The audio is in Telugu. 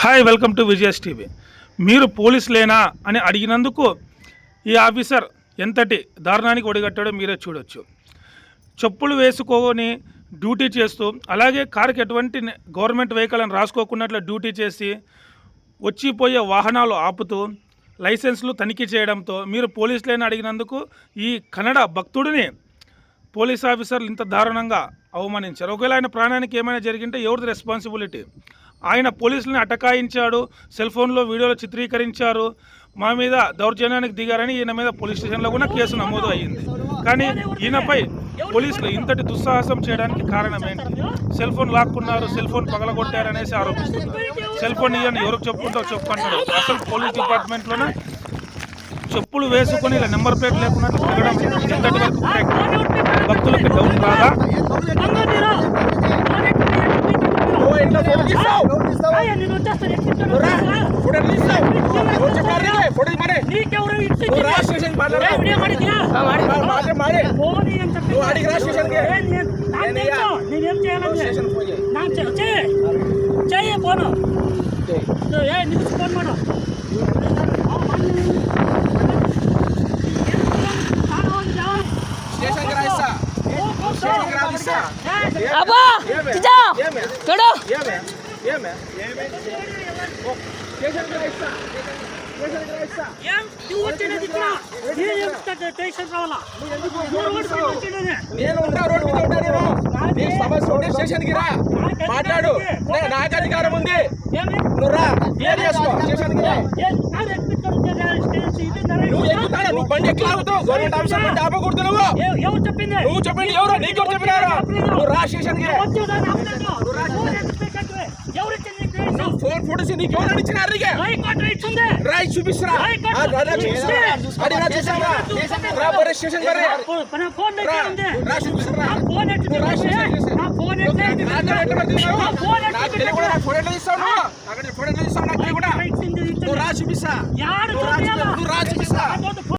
Hi welcome to Vijayas TV. మీరు పోలీసులేనా అని అడిగినందుకు ఈ ఆఫీసర్ ఎంతటి దారుణానికి ఒడిగట్టాడో మీరే చూడొచ్చు. చెప్పులు వేసుకొని డ్యూటీ చేస్తూ అలాగే కారుకి ఎటువంటి గవర్నమెంట్ వెహికల్ అని రాసుకోకున్నట్లు డ్యూటీ చేసి వచ్చిపోయే వాహనాలు ఆపుతూ లైసెన్స్లు తనిఖీ చేయడంతో మీరు పోలీసులేనా అడిగినందుకు ఈ కన్నడ భక్తుడిని పోలీస్ ఆఫీసర్లు ఇంత దారుణంగా అవమానించారు. ఒకవేళ ఆయన ప్రాణానికి ఏమైనా జరిగింటే ఎవరిది రెస్పాన్సిబిలిటీ ఆయన పోలీసులను అటకాయించాడు సెల్ ఫోన్లో వీడియోలు చిత్రీకరించారు. మా మీద దౌర్జన్యానికి దిగారని ఈయన మీద పోలీస్ స్టేషన్లో కూడా కేసు నమోదు అయ్యింది కానీ ఈయనపై పోలీసులు ఇంతటి దుస్సాహసం చేయడానికి కారణం ఏంటి? సెల్ ఫోన్ లాక్కున్నారు సెల్ ఫోన్ పగలగొట్టారనేసి ఆరోపిస్తున్నారు. సెల్ ఫోన్ ఇవ్వని ఎవరికి చెప్పుకుంటో చెప్పుకుంటాడు అసలు పోలీస్ డిపార్ట్మెంట్లోనే చెప్పులు వేసుకొని ఇలా నెంబర్ ప్లేట్ లేకుండా తిరగడం ఇంతటి వరకు correct? భక్తులకు డౌట్ రాదా నేను వచ్చేస్తాను ఫోటో తీస్తావు నువ్వు చెప్పారు రే, ఫోటో తీ మరి. నీకెవరు నువ్వు రా స్టేషన్కి మాట్లాడు. మాట్లాడు, మాట్లాడు. నువ్వు అడిగి రా స్టేషన్కి. నేనయ్యా. నేనేం చేయాలని స్టేషన్ ఫోన్ చేయి. నాకు ఫోను. ఏ న్యూస్ ఫోన్ మాడు స్టేషన్కి రా ఇస్తా. స్టేషన్కి రా ఇస్తా. అబ్బా ఏమే? చిచ్చా ఏమే? చూడు నేను ఉంటా రోడ్డు మీద ఉంటా నేను నీ సమస్య ఉంటే రా మాట్లాడు. నాకు అధికారం ఉంది నువ్వు రా క్లియర్ చేసుకో స్టేషన్ రా ఏ ఎక్కుతాడు నువ్వు బండి ఎట్లా ఆగుతావు గవర్నమెంట్ ఆఫీసర్ బండి ఆపకూడదు నువ్వు ఎవరు చెప్పింది? నువ్వు చెప్పండి ఎవరు నీకు చెప్పినారు నువ్వు రా స్టేషన్కి ఫోర్ ఫోటోస్ నీకు ఎవరు ఇచ్చిన అడిగే? రాయి చూపిస్తురా స్టేషన్ చూపిస్తా